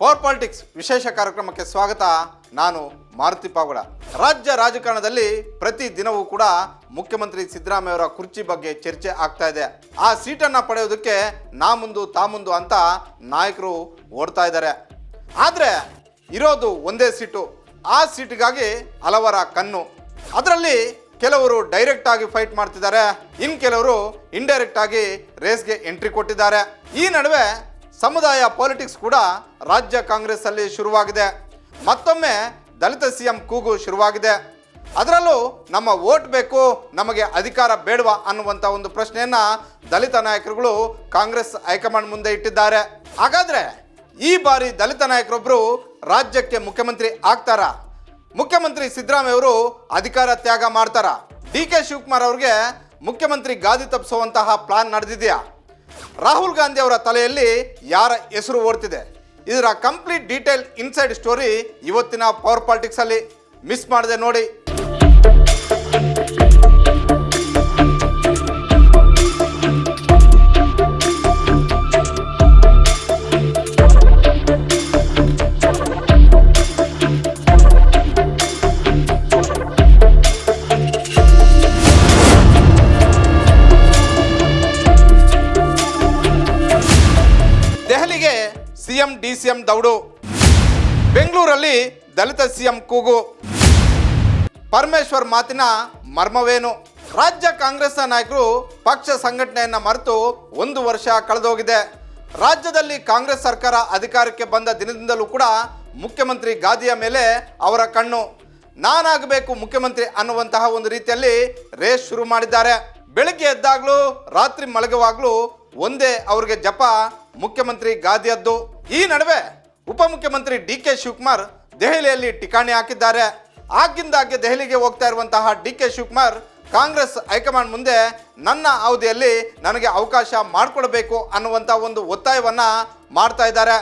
Power politics ವಿಶೇಷ ಕಾರ್ಯಕ್ರಮಕ್ಕೆ ಸ್ವಾಗತ. ನಾನು ಮಾರುತಿ ಪಾಗುಡ. ರಾಜ್ಯ ರಾಜಕಾರಣದಲ್ಲಿ ಪ್ರತಿ ದಿನವೂ ಕೂಡ ಮುಖ್ಯಮಂತ್ರಿ ಸಿದ್ದರಾಮಯ್ಯ ಅವರ ಕುರ್ಚಿ ಬಗ್ಗೆ ಚರ್ಚೆ ಆಗ್ತಾ ಇದೆ. ಆ ಸೀಟನ್ನು ಪಡೆಯೋದಕ್ಕೆ ನಾ ಮುಂದು ತಾ ಮುಂದು ಅಂತ ನಾಯಕರು ಓಡ್ತಾ ಇದ್ದಾರೆ. ಆದರೆ ಇರೋದು ಒಂದೇ ಸೀಟು. ಆ ಸೀಟಿಗಾಗಿ ಹಲವರ ಕಣ್ಣು. ಅದರಲ್ಲಿ ಕೆಲವರು ಡೈರೆಕ್ಟ್ ಆಗಿ ಫೈಟ್ ಮಾಡ್ತಿದ್ದಾರೆ. ಇನ್ ಕೆಲವರು ಇಂಡೈರೆಕ್ಟ್ ಆಗಿ ರೇಸ್ಗೆ ಎಂಟ್ರಿ ಕೊಟ್ಟಿದ್ದಾರೆ. ಈ ನಡುವೆ ಸಮುದಾಯ ಪಾಲಿಟಿಕ್ಸ್ ಕೂಡ ರಾಜ್ಯ ಕಾಂಗ್ರೆಸ್ ಅಲ್ಲಿ ಶುರುವಾಗಿದೆ. ಮತ್ತೊಮ್ಮೆ ದಲಿತ ಸಿಎಂ ಕೂಗು ಶುರುವಾಗಿದೆ. ಅದರಲ್ಲೂ ನಮ್ಮ ಓಟ್ ಬೇಕು, ನಮಗೆ ಅಧಿಕಾರ ಬೇಡವಾ ಅನ್ನುವಂಥ ಒಂದು ಪ್ರಶ್ನೆಯನ್ನ ದಲಿತ ನಾಯಕರುಗಳು ಕಾಂಗ್ರೆಸ್ ಹೈಕಮಾಂಡ್ ಮುಂದೆ ಇಟ್ಟಿದ್ದಾರೆ. ಹಾಗಾದ್ರೆ ಈ ಬಾರಿ ದಲಿತ ನಾಯಕರೊಬ್ಬರು ರಾಜ್ಯಕ್ಕೆ ಮುಖ್ಯಮಂತ್ರಿ ಆಗ್ತಾರ? ಮುಖ್ಯಮಂತ್ರಿ ಸಿದ್ದರಾಮಯ್ಯ ಅವರು ಅಧಿಕಾರ ತ್ಯಾಗ ಮಾಡ್ತಾರ? ಡಿ ಕೆ ಶಿವಕುಮಾರ್ ಅವ್ರಿಗೆ ಮುಖ್ಯಮಂತ್ರಿ ಗಾದಿ ತಪ್ಪಿಸುವಂತಹ ಪ್ಲಾನ್ ನಡೆದಿದೆಯಾ? ರಾಹುಲ್ ಗಾಂಧಿ ಅವರ ತಲೆಯಲ್ಲಿ ಯಾರ ಹೆಸರು ಓಡ್ತಿದೆ? ಇದರ ಕಂಪ್ಲೀಟ್ ಡೀಟೇಲ್ ಇನ್ಸೈಡ್ ಸ್ಟೋರಿ ಇವತ್ತಿನ ಪವರ್ ಪಾಲಿಟಿಕ್ಸ್ ಅಲ್ಲಿ ಮಿಸ್ ಮಾಡಿದೆ ನೋಡಿ. ದೌಡು. ಬೆಂಗಳೂರಲ್ಲಿ ದಲಿತ ಸಿಎಂ ಕೂಗು. ಪರಮೇಶ್ವರ್ ಮಾತಿನ ಮರ್ಮವೇನು? ರಾಜ್ಯ ಕಾಂಗ್ರೆಸ್ನ ನಾಯಕರು ಪಕ್ಷ ಸಂಘಟನೆಯನ್ನ ಮರೆತು ಒಂದು ವರ್ಷ ಕಳೆದೋಗಿದೆ. ರಾಜ್ಯದಲ್ಲಿ ಕಾಂಗ್ರೆಸ್ ಸರ್ಕಾರ ಅಧಿಕಾರಕ್ಕೆ ಬಂದ ದಿನದಿಂದಲೂ ಕೂಡ ಮುಖ್ಯಮಂತ್ರಿ ಗಾದಿಯ ಮೇಲೆ ಅವರ ಕಣ್ಣು. ನಾನಾಗಬೇಕು ಮುಖ್ಯಮಂತ್ರಿ ಅನ್ನುವಂತಹ ಒಂದು ರೀತಿಯಲ್ಲಿ ರೇಸ್ ಶುರು ಮಾಡಿದ್ದಾರೆ. ಬೆಳಿಗ್ಗೆ ಎದ್ದಾಗಲೂ, ರಾತ್ರಿ ಮಲಗುವಾಗ್ಲೂ ಒಂದೇ ಅವರಿಗೆ ಜಪ ಮುಖ್ಯಮಂತ್ರಿ ಗಾದಿಯದ್ದು. ಈ ನಡುವೆ ಉಪಮುಖ್ಯಮಂತ್ರಿ ಡಿ ಕೆ ಶಿವಕುಮಾರ್ ದೆಹಲಿಯಲ್ಲಿ ಠಿಕಾಣಿ ಹಾಕಿದ್ದಾರೆ. ಆಗಿಂದಾಗ್ಗೆ ದೆಹಲಿಗೆ ಹೋಗ್ತಾ ಇರುವಂತಹ D K Shivakumar Congress high command ಮುಂದೆ ನನ್ನ ಅವಧಿಯಲ್ಲಿ ನನಗೆ ಅವಕಾಶ ಮಾಡಿಕೊಡಬೇಕು ಅನ್ನುವಂಥ ಒಂದು ಒತ್ತಾಯವನ್ನ ಮಾಡ್ತಾ ಇದ್ದಾರೆ.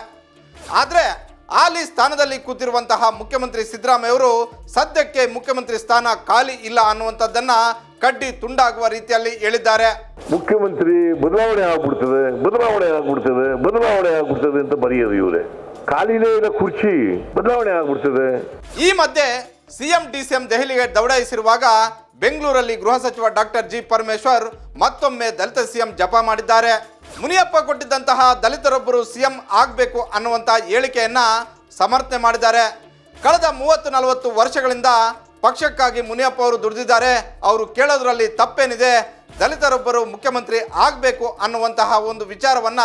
ಆದರೆ ಹಾಲಿ ಸ್ಥಾನದಲ್ಲಿ ಕೂತಿರುವಂತಹ ಮುಖ್ಯಮಂತ್ರಿ ಸಿದ್ದರಾಮಯ್ಯ ಅವರು ಸದ್ಯಕ್ಕೆ ಮುಖ್ಯಮಂತ್ರಿ ಸ್ಥಾನ ಖಾಲಿ ಇಲ್ಲ ಅನ್ನುವಂಥದ್ದನ್ನು ಕಡ್ಡಿ ತುಂಡಾಗುವ ರೀತಿಯಲ್ಲಿ ಹೇಳಿದ್ದಾರೆ. ಮುಖ್ಯಮಂತ್ರಿ ಬದಲಾವಣೆ ಆಗ್ಬಿಡ್ತದೆ ಬದಲಾವಣೆ ಆಗ್ಬಿಡ್ತದೆ ಬದಲಾವಣೆ ಆಗ್ಬಿಡ್ತದೆ ಅಂತ ಬರೆಯೋದು ಇವರೇ. ಖಾಲಿನೇ ಇರೋ ಕುರ್ಚಿ ಬದಲಾವಣೆ ಆಗ್ಬಿಡ್ತದೆ. ಈ ಮಧ್ಯೆ ಸಿಎಂ ಡಿ ಸಿಎಂ ದೆಹಲಿಗೆ ದೌಡಾಯಿಸಿರುವಾಗ ಬೆಂಗಳೂರಲ್ಲಿ ಗೃಹ ಸಚಿವ ಡಾಕ್ಟರ್ ಜಿ ಪರಮೇಶ್ವರ್ ಮತ್ತೊಮ್ಮೆ ದಲಿತ ಸಿಎಂ ಜಪ ಮಾಡಿದ್ದಾರೆ. ಮುನಿಯಪ್ಪ ಕೊಟ್ಟಿದ್ದಂತಹ ದಲಿತರೊಬ್ಬರು ಸಿಎಂ ಆಗಬೇಕು ಅನ್ನುವಂಥ ಹೇಳಿಕೆಯನ್ನ ಸಮರ್ಥನೆ ಮಾಡಿದ್ದಾರೆ. ಕಳೆದ ಮೂವತ್ತು ನಲವತ್ತು ವರ್ಷಗಳಿಂದ ಪಕ್ಷಕ್ಕಾಗಿ ಮುನಿಯಪ್ಪ ಅವರು ದುಡಿದಿದ್ದಾರೆ. ಅವರು ಕೇಳೋದ್ರಲ್ಲಿ ತಪ್ಪೇನಿದೆ. ದಲಿತರೊಬ್ಬರು ಮುಖ್ಯಮಂತ್ರಿ ಆಗಬೇಕು ಅನ್ನುವಂತಹ ಒಂದು ವಿಚಾರವನ್ನ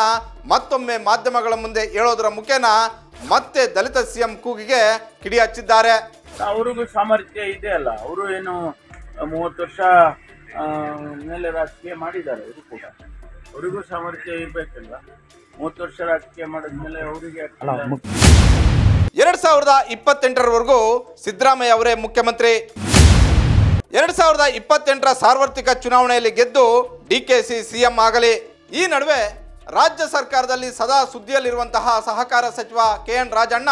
ಮತ್ತೊಮ್ಮೆ ಮಾಧ್ಯಮಗಳ ಮುಂದೆ ಹೇಳೋದರ ಮುಖೇನ ಮತ್ತೆ ದಲಿತ ಸಿಎಂ ಕೂಗಿಗೆ ಕಿಡಿ ಹಚ್ಚಿದ್ದಾರೆ. ಅವ್ರಿಗೂ ಸಾಮರ್ಥ್ಯ ಇದೆ ಅಲ್ಲ. ಅವರು ಏನು ಮೂವತ್ತು ವರ್ಷ ಮೇಲೆ ರಾಜಕೀಯ ಮಾಡಿದ್ದಾರೆ ಅವರು ಕೂಡ. ಅವರಿಗೂ ಸಾಮರ್ಥ್ಯ ಇರಬೇಕಲ್ಲ ಮೂವತ್ತು ವರ್ಷ ರಾಜಕೀಯ ಮಾಡಿದ್ಮೇಲೆ ಅವರಿಗೆ ಎರಡ್ ಸಾವಿರದ ಇಪ್ಪತ್ತೆಂಟರವರೆಗೂ ಸಿದ್ದರಾಮಯ್ಯ ಅವರೇ ಮುಖ್ಯಮಂತ್ರಿ. ಎರಡ್ ಸಾವಿರದ ಇಪ್ಪತ್ತೆಂಟರ ಸಾರ್ವತ್ರಿಕ ಚುನಾವಣೆಯಲ್ಲಿ ಗೆದ್ದು ಡಿ ಕೆ ಸಿ ಸಿಎಂ ಆಗಲಿ. ಈ ನಡುವೆ ರಾಜ್ಯ ಸರ್ಕಾರದಲ್ಲಿ ಸದಾ ಸುದ್ದಿಯಲ್ಲಿರುವಂತಹ ಸಹಕಾರ ಸಚಿವ ಕೆ ಎನ್ ರಾಜಣ್ಣ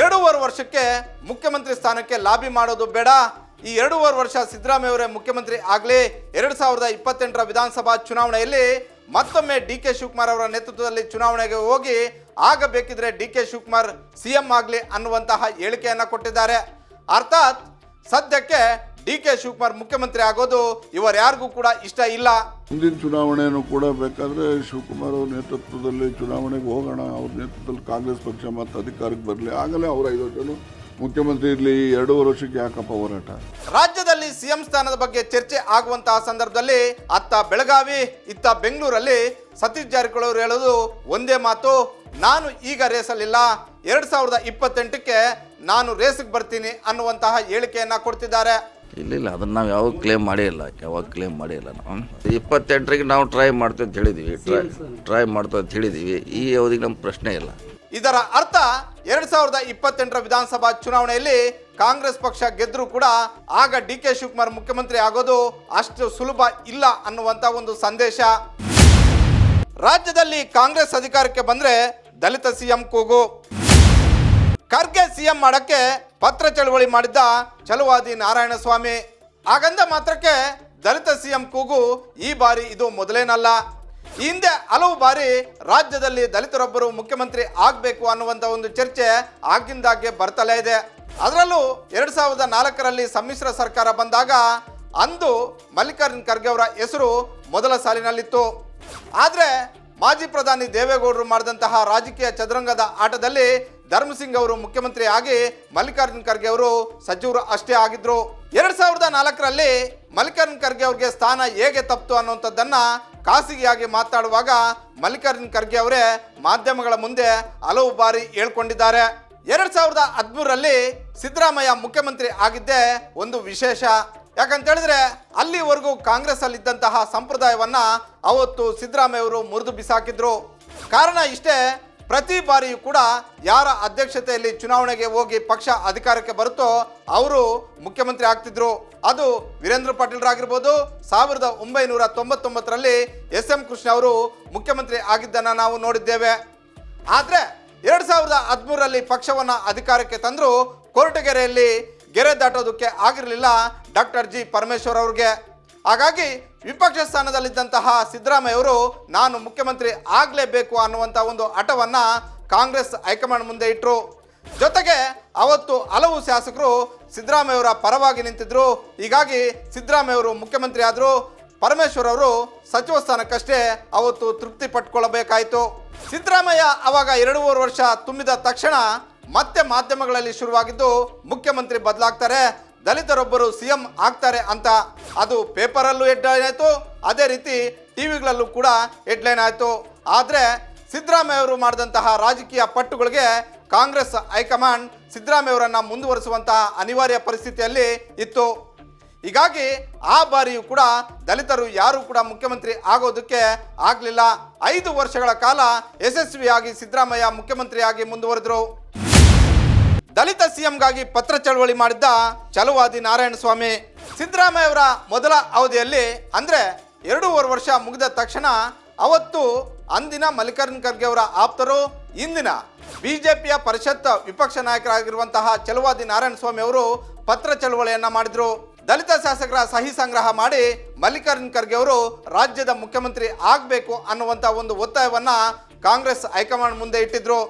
ಎರಡೂವರೆ ವರ್ಷಕ್ಕೆ ಮುಖ್ಯಮಂತ್ರಿ ಸ್ಥಾನಕ್ಕೆ ಲಾಬಿ ಮಾಡೋದು ಬೇಡ. ಈ ಎರಡೂವರೆ ವರ್ಷ ಸಿದ್ದರಾಮಯ್ಯ ಅವರೇ ಮುಖ್ಯಮಂತ್ರಿ ಆಗಲಿ. ಎರಡ್ ಸಾವಿರದ ಇಪ್ಪತ್ತೆಂಟರ ವಿಧಾನಸಭಾ ಚುನಾವಣೆಯಲ್ಲಿ ಮತ್ತೊಮ್ಮೆ ಡಿ ಕೆ ಶಿವಕುಮಾರ್ ಅವರ ನೇತೃತ್ವದಲ್ಲಿ ಚುನಾವಣೆಗೆ ಹೋಗಿ ಆಗ ಬೇಕಿದ್ರೆ ಡಿ ಕೆ ಶಿವಕುಮಾರ್ ಸಿಎಂ ಆಗಲಿ ಅನ್ನುವಂತಹ ಹೇಳಿಕೆಯನ್ನು ಕೊಟ್ಟಿದ್ದಾರೆ. ಅರ್ಥಾತ್ ಸದ್ಯಕ್ಕೆ ಡಿ ಕೆ ಶಿವಕುಮಾರ್ ಮುಖ್ಯಮಂತ್ರಿ ಆಗೋದು ಇವರ್ಯಾರಿಗೂ ಕೂಡ ಇಷ್ಟ ಇಲ್ಲ. ಮುಂದಿನ ಚುನಾವಣೆಯನ್ನು ಕೂಡ ಬೇಕಾದ್ರೆ ಶಿವಕುಮಾರ್ ಅವ್ರ ನೇತೃತ್ವದಲ್ಲಿ ಚುನಾವಣೆಗೆ ಹೋಗೋಣ ಅವ್ರ ನೇತೃತ್ವದಲ್ಲಿ ಕಾಂಗ್ರೆಸ್ ಪಕ್ಷ ಮತ್ತು ಅಧಿಕಾರಕ್ಕೆ ಬರಲಿ. ಆಗಲೇ ಅವರ ಐದು ವರ್ಷ ಮುಖ್ಯಮಂತ್ರಿ ಇರಲಿ ಎರಡೂವರೆ ವರ್ಷಕ್ಕೆ ಯಾಕಪ್ಪ ಹೋರಾಟ? ರಾಜ್ಯದಲ್ಲಿ ಸಿಎಂ ಸ್ಥಾನದ ಬಗ್ಗೆ ಚರ್ಚೆ ಆಗುವಂತಹ ಸಂದರ್ಭದಲ್ಲಿ ಅತ್ತ ಬೆಳಗಾವಿ ಇತ್ತ ಬೆಂಗಳೂರಲ್ಲಿ ಸತೀಶ್ ಜಾರಕಿಹೊಳಿ ಅವರು ಹೇಳೋದು ಒಂದೇ ಮಾತು ನಾನು ಈಗ ರೇಸಲ್ಲಿಲ್ಲ ಎರಡ್ ಸಾವಿರದ ಇಪ್ಪತ್ತೆಂಟಕ್ಕೆ ನಾನು ರೇಸಿಗೆ ಬರ್ತೀನಿ ಅನ್ನುವಂತಹ ಹೇಳಿಕೆಯನ್ನ ಕೊಡ್ತಿದ್ದಾರೆ. ಇಲ್ಲ ಇಲ್ಲ, ಅದನ್ನ ನಾವು ಯಾವಾಗ ಕ್ಲೇಮ್ ಮಾಡೇ ಇಲ್ಲ, ಯಾವಾಗ ಕ್ಲೇಮ್ ಮಾಡೇ ಇಲ್ಲ ನಾವು. ಇಪ್ಪತ್ತೆಂಟರಿಗೆ ನಾವು ಟ್ರೈ ಮಾಡ್ತೀವಿ ಅಂತ ಹೇಳಿದ್ದೀವಿ ಟ್ರೈ ಟ್ರೈ ಮಾಡ್ತೀವಿ ಅಂತ ಹೇಳಿದ್ದೀವಿ ಈ ಅವಧಿಗೆ ನಮ್ಮ ಪ್ರಶ್ನೆ ಇಲ್ಲ. ಇದರ ಅರ್ಥ ಎರಡ್ ಸಾವಿರದ ಇಪ್ಪತ್ತೆಂಟರ ವಿಧಾನಸಭಾ ಚುನಾವಣೆಯಲ್ಲಿ ಕಾಂಗ್ರೆಸ್ ಪಕ್ಷ ಗೆದ್ರೂ ಕೂಡ ಆಗ ಡಿ ಕೆ ಶಿವಕುಮಾರ್ ಮುಖ್ಯಮಂತ್ರಿ ಆಗೋದು ಅಷ್ಟು ಸುಲಭ ಇಲ್ಲ ಅನ್ನುವಂತ ಒಂದು ಸಂದೇಶ. ರಾಜ್ಯದಲ್ಲಿ ಕಾಂಗ್ರೆಸ್ ಅಧಿಕಾರಕ್ಕೆ ಬಂದ್ರೆ ದಲಿತ ಸಿಎಂ ಕೂಗು. ಖರ್ಗೆ ಸಿಎಂ ಮಾಡಕ್ಕೆ ಪತ್ರ ಚಳವಳಿ ಮಾಡಿದ್ದ ಛಲವಾದಿ ನಾರಾಯಣಸ್ವಾಮಿ ಹಾಗಂದ ಮಾತ್ರಕ್ಕೆ ದಲಿತ ಸಿಎಂ ಕೂಗು ಈ ಬಾರಿ ಇದು ಮೊದಲೇನಲ್ಲ. ಹಿಂದೆ ಹಲವು ಬಾರಿ ರಾಜ್ಯದಲ್ಲಿ ದಲಿತರೊಬ್ಬರು ಮುಖ್ಯಮಂತ್ರಿ ಆಗಬೇಕು ಅನ್ನುವಂಥ ಒಂದು ಚರ್ಚೆ ಆಗಿಂದಾಗ್ಗೆ ಬರ್ತಲೇ ಇದೆ. ಅದರಲ್ಲೂ ಎರಡು ಸಾವಿರದ ನಾಲ್ಕರಲ್ಲಿ ಸಮ್ಮಿಶ್ರ ಸರ್ಕಾರ ಬಂದಾಗ ಅಂದು ಮಲ್ಲಿಕಾರ್ಜುನ್ ಖರ್ಗೆ ಅವರ ಹೆಸರು ಮೊದಲ ಸಾಲಿನಲ್ಲಿತ್ತು. ಆದರೆ ಮಾಜಿ ಪ್ರಧಾನಿ ದೇವೇಗೌಡರು ಮಾಡಿದಂತಹ ರಾಜಕೀಯ ಚದುರಂಗದ ಆಟದಲ್ಲಿ ಧರ್ಮಸಿಂಗ್ ಅವರು ಮುಖ್ಯಮಂತ್ರಿ ಆಗಿ ಮಲ್ಲಿಕಾರ್ಜುನ್ ಖರ್ಗೆ ಅವರು ಸಚಿವರು ಅಷ್ಟೇ ಆಗಿದ್ರು. ಎರಡ್ ಸಾವಿರದ ನಾಲ್ಕರಲ್ಲಿ ಮಲ್ಲಿಕಾರ್ಜುನ್ ಖರ್ಗೆ ಅವ್ರಿಗೆ ಸ್ಥಾನ ಹೇಗೆ ತಪ್ಪಿತು ಅನ್ನುವಂಥದ್ದನ್ನ ಖಾಸಗಿಯಾಗಿ ಮಾತಾಡುವಾಗ ಮಲ್ಲಿಕಾರ್ಜುನ್ ಖರ್ಗೆ ಅವರೇ ಮಾಧ್ಯಮಗಳ ಮುಂದೆ ಹಲವು ಬಾರಿ ಹೇಳ್ಕೊಂಡಿದ್ದಾರೆ. ಎರಡ್ ಸಾವಿರದ ಹದಿಮೂರರಲ್ಲಿ ಸಿದ್ದರಾಮಯ್ಯ ಮುಖ್ಯಮಂತ್ರಿ ಆಗಿದ್ದೇ ಒಂದು ವಿಶೇಷ. ಯಾಕಂತ ಹೇಳಿದ್ರೆ ಅಲ್ಲಿವರೆಗೂ ಕಾಂಗ್ರೆಸ್ ಅಲ್ಲಿ ಇದ್ದಂತಹ ಸಂಪ್ರದಾಯವನ್ನ ಅವತ್ತು ಸಿದ್ದರಾಮಯ್ಯ ಅವರು ಮುರಿದು ಬಿಸಾಕಿದ್ರು. ಕಾರಣ ಇಷ್ಟೇ ಪ್ರತಿ ಬಾರಿಯೂ ಕೂಡ ಯಾರ ಅಧ್ಯಕ್ಷತೆಯಲ್ಲಿ ಚುನಾವಣೆಗೆ ಹೋಗಿ ಪಕ್ಷ ಅಧಿಕಾರಕ್ಕೆ ಬರುತ್ತೋ ಅವರು ಮುಖ್ಯಮಂತ್ರಿ ಆಗ್ತಿದ್ರು. ಅದು ವೀರೇಂದ್ರ ಪಾಟೀಲ್ರಾಗಿರ್ಬೋದು. ಸಾವಿರದ ಒಂಬೈನೂರ ತೊಂಬತ್ತೊಂಬತ್ತರಲ್ಲಿ ಎಸ್ ಎಂ ಕೃಷ್ಣ ಅವರು ಮುಖ್ಯಮಂತ್ರಿ ಆಗಿದ್ದನ್ನು ನಾವು ನೋಡಿದ್ದೇವೆ. ಆದರೆ ಎರಡು ಸಾವಿರದ ಹದಿಮೂರರಲ್ಲಿ ಪಕ್ಷವನ್ನು ಅಧಿಕಾರಕ್ಕೆ ತಂದರೂ ಕೊರಟಗೆರೆಯಲ್ಲಿ ಗೆರೆ ದಾಟೋದಕ್ಕೆ ಆಗಿರಲಿಲ್ಲ ಡಾಕ್ಟರ್ ಜಿ ಪರಮೇಶ್ವರ್ ಅವ್ರಿಗೆ. ಹಾಗಾಗಿ ವಿಪಕ್ಷ ಸ್ಥಾನದಲ್ಲಿದ್ದಂತಹ ಸಿದ್ದರಾಮಯ್ಯ ಅವರು ನಾನು ಮುಖ್ಯಮಂತ್ರಿ ಆಗಲೇಬೇಕು ಅನ್ನುವಂಥ ಒಂದು ಹಠವನ್ನು ಕಾಂಗ್ರೆಸ್ ಹೈಕಮಾಂಡ್ ಮುಂದೆ ಇಟ್ಟರು ಜೊತೆಗೆ ಅವತ್ತು ಹಲವು ಶಾಸಕರು ಸಿದ್ದರಾಮಯ್ಯ ಅವರ ಪರವಾಗಿ ನಿಂತಿದ್ರು. ಹೀಗಾಗಿ ಸಿದ್ದರಾಮಯ್ಯ ಅವರು ಮುಖ್ಯಮಂತ್ರಿ ಆದರೂ, ಪರಮೇಶ್ವರ್ ಅವರು ಸಚಿವ ಸ್ಥಾನಕ್ಕಷ್ಟೇ ಅವತ್ತು ತೃಪ್ತಿ ಪಟ್ಕೊಳ್ಳಬೇಕಾಯಿತು ಸಿದ್ದರಾಮಯ್ಯ ಅವಾಗ ಎರಡೂವರೆ ವರ್ಷ ತುಂಬಿದ ತಕ್ಷಣ ಮತ್ತೆ ಮಾಧ್ಯಮಗಳಲ್ಲಿ ಶುರುವಾಗಿದ್ದು ಮುಖ್ಯಮಂತ್ರಿ ಬದಲಾಗ್ತಾರೆ. ದಲಿತರೊಬ್ಬರು ಸಿ ಎಂ ಆಗ್ತಾರೆ ಅಂತ ಅದು ಪೇಪರಲ್ಲೂ ಹೆಡ್ಲೈನ್ ಆಯಿತು, ಅದೇ ರೀತಿ ಟಿವಿಗಳಲ್ಲೂ ಕೂಡ ಹೆಡ್ಲೈನ್ ಆಯಿತು. ಆದರೆ ಸಿದ್ದರಾಮಯ್ಯ ಅವರು ಮಾಡಿದಂತಹ ರಾಜಕೀಯ ಪಟ್ಟುಗಳಿಗೆ ಕಾಂಗ್ರೆಸ್ ಹೈಕಮಾಂಡ್ ಸಿದ್ದರಾಮಯ್ಯ ಅವರನ್ನು ಮುಂದುವರಿಸುವಂತಹ ಅನಿವಾರ್ಯ ಪರಿಸ್ಥಿತಿಯಲ್ಲಿ ಇತ್ತು. ಹೀಗಾಗಿ ಆ ಬಾರಿಯೂ ಕೂಡ ದಲಿತರು ಯಾರೂ ಕೂಡ ಮುಖ್ಯಮಂತ್ರಿ ಆಗೋದಕ್ಕೆ ಆಗಲಿಲ್ಲ. ಐದು ವರ್ಷಗಳ ಕಾಲ ಯಶಸ್ವಿಯಾಗಿ ಸಿದ್ದರಾಮಯ್ಯ ಮುಖ್ಯಮಂತ್ರಿಯಾಗಿ ಮುಂದುವರೆದರು. ದಲಿತ ಸಿಎಂಗಾಗಿ ಪತ್ರ ಚಳವಳಿ ಮಾಡಿದ್ದ ಚಲುವಾದಿ ನಾರಾಯಣ ಸ್ವಾಮಿ ಸಿದ್ದರಾಮಯ್ಯ ಅವರ ಮೊದಲ ಅವಧಿಯಲ್ಲಿ, ಅಂದ್ರೆ ಎರಡೂವರೆ ವರ್ಷ ಮುಗಿದ ತಕ್ಷಣ ಅವತ್ತು ಅಂದಿನ ಮಲ್ಲಿಕಾರ್ಜುನ್ ಖರ್ಗೆ ಅವರ ಆಪ್ತರು, ಇಂದಿನ ಬಿಜೆಪಿಯ ಪರಿಷತ್ ವಿಪಕ್ಷ ನಾಯಕರಾಗಿರುವಂತಹ ಚಲುವಾದಿ ನಾರಾಯಣ ಸ್ವಾಮಿ ಅವರು ಪತ್ರ ಚಳವಳಿಯನ್ನ ಮಾಡಿದ್ರು. ದಲಿತ ಶಾಸಕರ ಸಹಿ ಸಂಗ್ರಹ ಮಾಡಿ ಮಲ್ಲಿಕಾರ್ಜುನ್ ಖರ್ಗೆ ಅವರು ರಾಜ್ಯದ ಮುಖ್ಯಮಂತ್ರಿ ಆಗಬೇಕು ಅನ್ನುವಂಥ ಒಂದು ಒತ್ತಾಯವನ್ನ ಕಾಂಗ್ರೆಸ್ ಹೈಕಮಾಂಡ್ ಮುಂದೆ ಇಟ್ಟಿದ್ರು.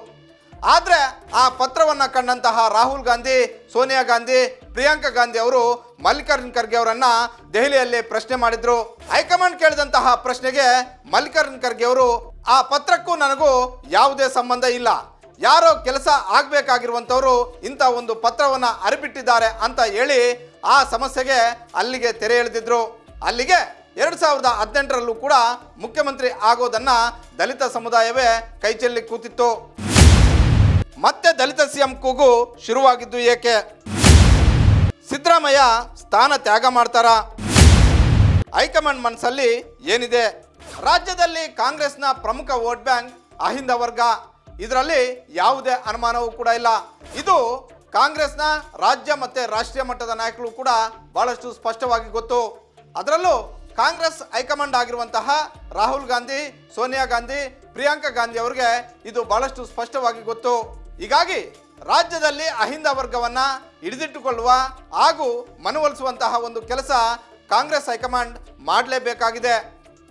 ಆದರೆ ಆ ಪತ್ರವನ್ನು ಕಂಡಂತಹ ರಾಹುಲ್ ಗಾಂಧಿ, ಸೋನಿಯಾ ಗಾಂಧಿ, ಪ್ರಿಯಾಂಕಾ ಗಾಂಧಿ ಅವರು ಮಲ್ಲಿಕಾರ್ಜುನ್ ಖರ್ಗೆ ಅವರನ್ನ ದೆಹಲಿಯಲ್ಲಿ ಪ್ರಶ್ನೆ ಮಾಡಿದ್ರು. ಹೈಕಮಾಂಡ್ ಕೇಳಿದಂತಹ ಪ್ರಶ್ನೆಗೆ ಮಲ್ಲಿಕಾರ್ಜುನ್ ಖರ್ಗೆ ಅವರು, ಆ ಪತ್ರಕ್ಕೂ ನನಗೂ ಯಾವುದೇ ಸಂಬಂಧ ಇಲ್ಲ. ಯಾರೋ ಕೆಲಸ ಆಗಬೇಕಾಗಿರುವಂಥವರು ಇಂಥ ಒಂದು ಪತ್ರವನ್ನು ಅರಿಬಿಟ್ಟಿದ್ದಾರೆ ಅಂತ ಹೇಳಿ ಆ ಸಮಸ್ಯೆಗೆ ಅಲ್ಲಿಗೆ ತೆರೆ ಎಳೆದಿದ್ರು. ಅಲ್ಲಿಗೆ ಎರಡು ಸಾವಿರದ ಹದಿನೆಂಟರಲ್ಲೂ ಕೂಡ ಮುಖ್ಯಮಂತ್ರಿ ಆಗೋದನ್ನ ದಲಿತ ಸಮುದಾಯವೇ ಕೈಚೆಲ್ಲಿ ಕೂತಿತ್ತು. ಮತ್ತೆ ದಲಿತ ಸಿಎಂ ಕೂಗು ಶುರುವಾಗಿದ್ದು ಏಕೆ? ಸಿದ್ದರಾಮಯ್ಯ ಸ್ಥಾನ ತ್ಯಾಗ ಮಾಡ್ತಾರ. ಹೈಕಮಾಂಡ್ ಮನಸ್ಸಲ್ಲಿ ಏನಿದೆ? ರಾಜ್ಯದಲ್ಲಿ ಕಾಂಗ್ರೆಸ್ನ ಪ್ರಮುಖ ವೋಟ್ ಬ್ಯಾಂಕ್ ಅಹಿಂದ ವರ್ಗ. ಇದರಲ್ಲಿ ಯಾವುದೇ ಅನುಮಾನವೂ ಕೂಡ ಇಲ್ಲ. ಇದು ಕಾಂಗ್ರೆಸ್ನ ರಾಜ್ಯ ಮತ್ತೆ ರಾಷ್ಟ್ರೀಯ ಮಟ್ಟದ ನಾಯಕರು ಕೂಡ ಬಹಳಷ್ಟು ಸ್ಪಷ್ಟವಾಗಿ ಗೊತ್ತು. ಅದರಲ್ಲೂ ಕಾಂಗ್ರೆಸ್ ಹೈಕಮಾಂಡ್ ಆಗಿರುವಂತಹ ರಾಹುಲ್ ಗಾಂಧಿ, ಸೋನಿಯಾ ಗಾಂಧಿ, ಪ್ರಿಯಾಂಕಾ ಗಾಂಧಿ ಅವರಿಗೆ ಇದು ಬಹಳಷ್ಟು ಸ್ಪಷ್ಟವಾಗಿ ಗೊತ್ತು. ಹೀಗಾಗಿ ರಾಜ್ಯದಲ್ಲಿ ಅಹಿಂದ ವರ್ಗವನ್ನ ಹಿಡಿದಿಟ್ಟುಕೊಳ್ಳುವ ಹಾಗೂ ಮನವೊಲಿಸುವಂತಹ ಒಂದು ಕೆಲಸ ಕಾಂಗ್ರೆಸ್ ಹೈಕಮಾಂಡ್ ಮಾಡಲೇಬೇಕಾಗಿದೆ.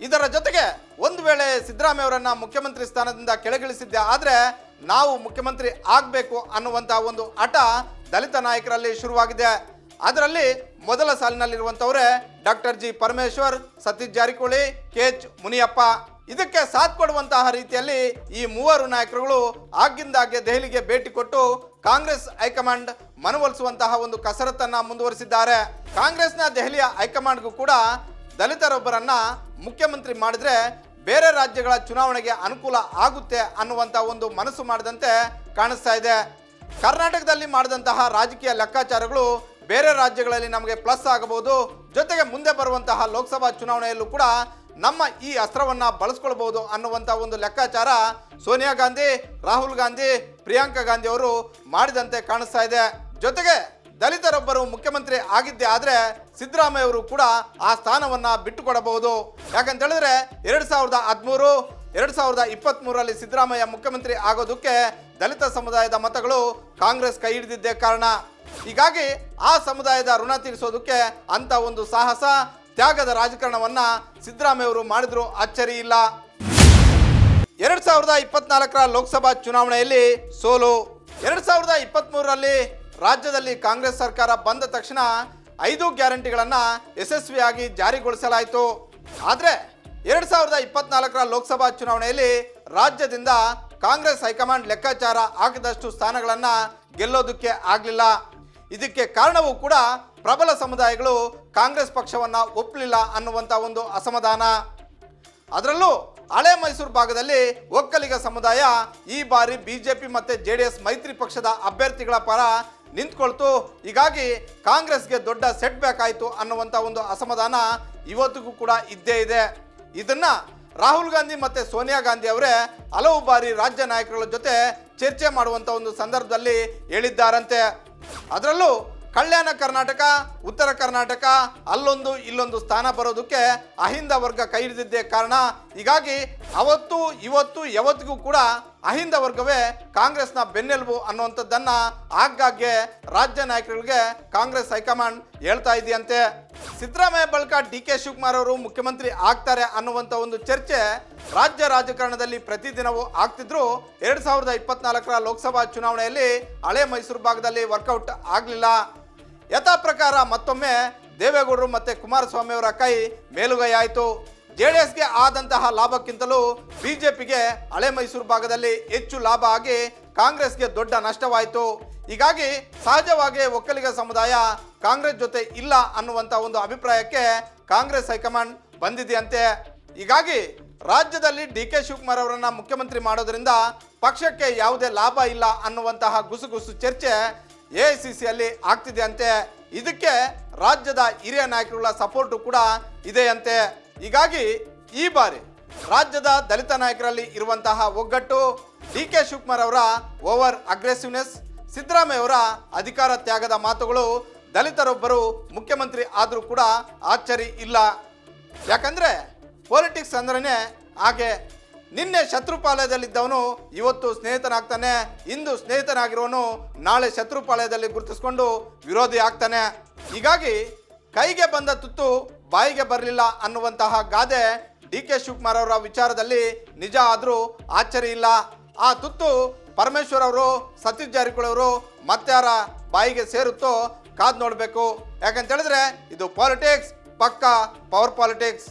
ಇದರ ಜೊತೆಗೆ ಒಂದು ವೇಳೆ ಸಿದ್ದರಾಮಯ್ಯ ಅವರನ್ನ ಮುಖ್ಯಮಂತ್ರಿ ಸ್ಥಾನದಿಂದ ಕೆಳಗಿಳಿಸಿದ್ದೆ ಆದರೆ ನಾವು ಮುಖ್ಯಮಂತ್ರಿ ಆಗಬೇಕು ಅನ್ನುವಂತಹ ಒಂದು ಹಠ ದಲಿತ ನಾಯಕರಲ್ಲಿ ಶುರುವಾಗಿದೆ. ಅದರಲ್ಲಿ ಮೊದಲ ಸಾಲಿನಲ್ಲಿರುವಂಥವರೇ doctor G Parameshwar, Satish Jarkiholi, K H Muniyappa. ಇದಕ್ಕೆ ಸಾಥ್ ಕೊಡುವಂತಹ ರೀತಿಯಲ್ಲಿ ಈ ಮೂವರು ನಾಯಕರುಗಳು ಆಗಿಂದಾಗ್ಗೆ ದೆಹಲಿಗೆ ಭೇಟಿ ಕೊಟ್ಟು ಕಾಂಗ್ರೆಸ್ ಹೈಕಮಾಂಡ್ ಮನವೊಲಿಸುವಂತಹ ಒಂದು ಕಸರತ್ತನ್ನ ಮುಂದುವರಿಸಿದ್ದಾರೆ. ಕಾಂಗ್ರೆಸ್ನ ದೆಹಲಿಯ ಹೈಕಮಾಂಡ್ಗೂ ಕೂಡ ದಲಿತರೊಬ್ಬರನ್ನ ಮುಖ್ಯಮಂತ್ರಿ ಮಾಡಿದ್ರೆ ಬೇರೆ ರಾಜ್ಯಗಳ ಚುನಾವಣೆಗೆ ಅನುಕೂಲ ಆಗುತ್ತೆ ಅನ್ನುವಂಥ ಒಂದು ಮನಸ್ಸು ಮಾಡಿದಂತೆ ಕಾಣಿಸ್ತಾ ಇದೆ. ಕರ್ನಾಟಕದಲ್ಲಿ ಮಾಡಿದಂತಹ ರಾಜಕೀಯ ಲೆಕ್ಕಾಚಾರಗಳು ಬೇರೆ ರಾಜ್ಯಗಳಲ್ಲಿ ನಮಗೆ ಪ್ಲಸ್ ಆಗಬಹುದು. ಜೊತೆಗೆ ಮುಂದೆ ಬರುವಂತಹ ಲೋಕಸಭಾ ಚುನಾವಣೆಯಲ್ಲೂ ಕೂಡ ನಮ್ಮ ಈ ಅಸ್ತ್ರವನ್ನ ಬಳಸ್ಕೊಳ್ಬಹುದು ಅನ್ನುವಂಥ ಒಂದು ಲೆಕ್ಕಾಚಾರ ಸೋನಿಯಾ ಗಾಂಧಿ, ರಾಹುಲ್ ಗಾಂಧಿ, ಪ್ರಿಯಾಂಕಾ ಗಾಂಧಿ ಅವರು ಮಾಡಿದಂತೆ ಕಾಣಿಸ್ತಾ ಇದೆ. ಜೊತೆಗೆ ದಲಿತರೊಬ್ಬರು ಮುಖ್ಯಮಂತ್ರಿ ಆಗಿದ್ದೆ ಆದರೆ ಸಿದ್ದರಾಮಯ್ಯ ಅವರು ಕೂಡ ಆ ಸ್ಥಾನವನ್ನ ಬಿಟ್ಟುಕೊಡಬಹುದು. ಯಾಕಂತ ಹೇಳಿದ್ರೆ ಎರಡ್ ಸಾವಿರದ ಹದಿಮೂರು, ಎರಡು ಸಾವಿರದ ಇಪ್ಪತ್ತ್ ಮೂರರಲ್ಲಿ ಸಿದ್ದರಾಮಯ್ಯ ಮುಖ್ಯಮಂತ್ರಿ ಆಗೋದಕ್ಕೆ ದಲಿತ ಸಮುದಾಯದ ಮತಗಳು ಕಾಂಗ್ರೆಸ್ ಕೈ ಹಿಡಿದಿದ್ದೇ ಕಾರಣ. ಹೀಗಾಗಿ ಆ ಸಮುದಾಯದ ಋಣ ತೀರಿಸೋದಕ್ಕೆ ಅಂತ ಒಂದು ಸಾಹಸ ತ್ಯಾಗದ ರಾಜಕಾರಣವನ್ನ ಸಿದ್ದರಾಮಯ್ಯ ಅವರು ಮಾಡಿದ್ರು. ಅಚ್ಚರಿ ಇಲ್ಲ. ಎರಡ್ ಸಾವಿರದ ಇಪ್ಪತ್ನಾಲ್ಕರ ಲೋಕಸಭಾ ಚುನಾವಣೆಯಲ್ಲಿ ಸೋಲು. ಎರಡ್ ಸಾವಿರದ ಇಪ್ಪತ್ತ್ಮೂರರಲ್ಲಿ ರಾಜ್ಯದಲ್ಲಿ ಕಾಂಗ್ರೆಸ್ ಸರ್ಕಾರ ಬಂದ ತಕ್ಷಣ ಐದು ಗ್ಯಾರಂಟಿಗಳನ್ನು ಯಶಸ್ವಿಯಾಗಿ ಜಾರಿಗೊಳಿಸಲಾಯಿತು. ಆದರೆ ಎರಡ್ ಸಾವಿರದ ಇಪ್ಪತ್ನಾಲ್ಕರ ಲೋಕಸಭಾ ಚುನಾವಣೆಯಲ್ಲಿ ರಾಜ್ಯದಿಂದ ಕಾಂಗ್ರೆಸ್ ಹೈಕಮಾಂಡ್ ಲೆಕ್ಕಾಚಾರ ಹಾಕಿದಷ್ಟು ಸ್ಥಾನಗಳನ್ನು ಗೆಲ್ಲೋದಕ್ಕೆ ಆಗಲಿಲ್ಲ. ಇದಕ್ಕೆ ಕಾರಣವೂ ಕೂಡ ಪ್ರಬಲ ಸಮುದಾಯಗಳು ಕಾಂಗ್ರೆಸ್ ಪಕ್ಷವನ್ನು ಒಪ್ಪಲಿಲ್ಲ ಅನ್ನುವಂಥ ಒಂದು ಅಸಮಾಧಾನ. ಅದರಲ್ಲೂ ಹಳೆ ಮೈಸೂರು ಭಾಗದಲ್ಲಿ ಒಕ್ಕಲಿಗ ಸಮುದಾಯ ಈ ಬಾರಿ ಬಿಜೆಪಿ ಮತ್ತೆ ಜೆ ಡಿ ಎಸ್ ಮೈತ್ರಿ ಪಕ್ಷದ ಅಭ್ಯರ್ಥಿಗಳ ಪರ ನಿಂತ್ಕೊಳ್ತು. ಹೀಗಾಗಿ ಕಾಂಗ್ರೆಸ್ಗೆ ದೊಡ್ಡ ಸೆಟ್ ಬ್ಯಾಕ್ ಆಯಿತು ಅನ್ನುವಂಥ ಒಂದು ಅಸಮಾಧಾನ ಇವತ್ತಿಗೂ ಕೂಡ ಇದ್ದೇ ಇದೆ. ಇದನ್ನ ರಾಹುಲ್ ಗಾಂಧಿ ಮತ್ತೆ ಸೋನಿಯಾ ಗಾಂಧಿ ಅವರೇ ಹಲವು ಬಾರಿ ರಾಜ್ಯ ನಾಯಕರುಗಳ ಜೊತೆ ಚರ್ಚೆ ಮಾಡುವಂಥ ಒಂದು ಸಂದರ್ಭದಲ್ಲಿ ಹೇಳಿದ್ದಾರಂತೆ. ಅದರಲ್ಲೂ ಕಲ್ಯಾಣ ಕರ್ನಾಟಕ, ಉತ್ತರ ಕರ್ನಾಟಕ, ಅಲ್ಲೊಂದು ಇಲ್ಲೊಂದು ಸ್ಥಾನ ಬರೋದಕ್ಕೆ ಅಹಿಂದ ವರ್ಗ ಕೈ ಹಿಡಿದಿದ್ದೇ ಕಾರಣ. ಹೀಗಾಗಿ ಅವತ್ತು, ಇವತ್ತು, ಯಾವತ್ತಿಗೂ ಕೂಡ ಅಹಿಂದ ವರ್ಗವೇ ಕಾಂಗ್ರೆಸ್ನ ಬೆನ್ನೆಲುಬು ಅನ್ನುವಂಥದ್ದನ್ನು ಆಗಾಗ್ಗೆ ರಾಜ್ಯ ನಾಯಕರಿಗೆ ಕಾಂಗ್ರೆಸ್ ಹೈಕಮಾಂಡ್ ಹೇಳ್ತಾ ಇದೆಯಂತೆ. ಸಿದ್ದರಾಮಯ್ಯ ಬಳಿಕ ಡಿ ಕೆ ಶಿವಕುಮಾರ್ ಅವರು ಮುಖ್ಯಮಂತ್ರಿ ಆಗ್ತಾರೆ ಅನ್ನುವಂಥ ಒಂದು ಚರ್ಚೆ ರಾಜ್ಯ ರಾಜಕಾರಣದಲ್ಲಿ ಪ್ರತಿದಿನವೂ ಆಗ್ತಿದ್ರು. ಎರಡ್ ಸಾವಿರದ ಇಪ್ಪತ್ನಾಲ್ಕರ ಲೋಕಸಭಾ ಚುನಾವಣೆಯಲ್ಲಿ ಹಳೆ ಮೈಸೂರು ಭಾಗದಲ್ಲಿ ವರ್ಕೌಟ್ ಆಗಲಿಲ್ಲ. ಯಥಾ ಪ್ರಕಾರ ಮತ್ತೊಮ್ಮೆ ದೇವೇಗೌಡರು ಮತ್ತೆ ಕುಮಾರಸ್ವಾಮಿ ಅವರ ಕೈ ಮೇಲುಗೈ ಆಯಿತು. ಜೆ ಡಿ ಎಸ್ಗೆ ಆದಂತಹ ಲಾಭಕ್ಕಿಂತಲೂ ಬಿಜೆಪಿಗೆ ಹಳೆ ಮೈಸೂರು ಭಾಗದಲ್ಲಿ ಹೆಚ್ಚು ಲಾಭ ಆಗಿ ಕಾಂಗ್ರೆಸ್ಗೆ ದೊಡ್ಡ ನಷ್ಟವಾಯಿತು. ಹೀಗಾಗಿ ಸಹಜವಾಗಿ ಒಕ್ಕಲಿಗ ಸಮುದಾಯ ಕಾಂಗ್ರೆಸ್ ಜೊತೆ ಇಲ್ಲ ಅನ್ನುವಂಥ ಒಂದು ಅಭಿಪ್ರಾಯಕ್ಕೆ ಕಾಂಗ್ರೆಸ್ ಹೈಕಮಾಂಡ್ ಬಂದಿದೆಯಂತೆ. ಹೀಗಾಗಿ ರಾಜ್ಯದಲ್ಲಿ ಡಿ ಕೆ ಶಿವಕುಮಾರ್ ಅವರನ್ನ ಮುಖ್ಯಮಂತ್ರಿ ಮಾಡೋದ್ರಿಂದ ಪಕ್ಷಕ್ಕೆ ಯಾವುದೇ ಲಾಭ ಇಲ್ಲ ಅನ್ನುವಂತಹ ಗುಸುಗುಸು ಚರ್ಚೆ ಎ ಐ ಸಿ ಸಿಯಲ್ಲಿ ಆಗ್ತಿದೆ ಅಂತೆ ಇದಕ್ಕೆ ರಾಜ್ಯದ ಹಿರಿಯ ನಾಯಕರುಗಳ ಸಪೋರ್ಟು ಕೂಡ ಇದೆಯಂತೆ. ಹೀಗಾಗಿ ಈ ಬಾರಿ ರಾಜ್ಯದ ದಲಿತ ನಾಯಕರಲ್ಲಿ ಇರುವಂತಹ ಒಗ್ಗಟ್ಟು ಡಿ ಕೆ ಶಿವಕುಮಾರ್ ಅವರ ಓವರ್ ಅಗ್ರೆಸಿವ್ನೆಸ್ ಸಿದ್ದರಾಮಯ್ಯ ಅವರ ಅಧಿಕಾರ ತ್ಯಾಗದ ಮಾತುಗಳು ದಲಿತರೊಬ್ಬರು ಮುಖ್ಯಮಂತ್ರಿ ಆದರೂ ಕೂಡ ಆಶ್ಚರ್ಯ ಇಲ್ಲ. ಯಾಕಂದ್ರೆ ಪೊಲಿಟಿಕ್ಸ್ ಅಂದ್ರೇ ಹಾಗೆ ನಿನ್ನೆ ಶತ್ರುಪಾಲಯದಲ್ಲಿದ್ದವನು ಇವತ್ತು ಸ್ನೇಹಿತನಾಗ್ತಾನೆ, ಇಂದು ಸ್ನೇಹಿತನಾಗಿರೋನು ನಾಳೆ ಶತ್ರುಪಾಲಯದಲ್ಲಿ ಗುರುತಿಸ್ಕೊಂಡು ವಿರೋಧಿ ಆಗ್ತಾನೆ. ಹೀಗಾಗಿ ಕೈಗೆ ಬಂದ ತುತ್ತು ಬಾಯಿಗೆ ಬರಲಿಲ್ಲ ಅನ್ನುವಂತಹ ಗಾದೆ ಡಿ ಕೆ ಶಿವಕುಮಾರ್ ಅವರ ವಿಚಾರದಲ್ಲಿ ನಿಜ ಆದರೂ ಆಶ್ಚರ್ಯ ಇಲ್ಲ. ಆ ತುತ್ತು ಪರಮೇಶ್ವರ್ ಅವರು, ಸತೀಶ್ ಜಾರಕಿಹೊಳಿ ಅವರು ಮತ್ತಾರ ಬಾಯಿಗೆ ಸೇರುತ್ತೋ ಕಾದ್ ನೋಡಬೇಕು. ಯಾಕಂತ ಹೇಳಿದ್ರೆ ಇದು ಪಾಲಿಟಿಕ್ಸ್ ಪಕ್ಕ ಪವರ್ ಪಾಲಿಟಿಕ್ಸ್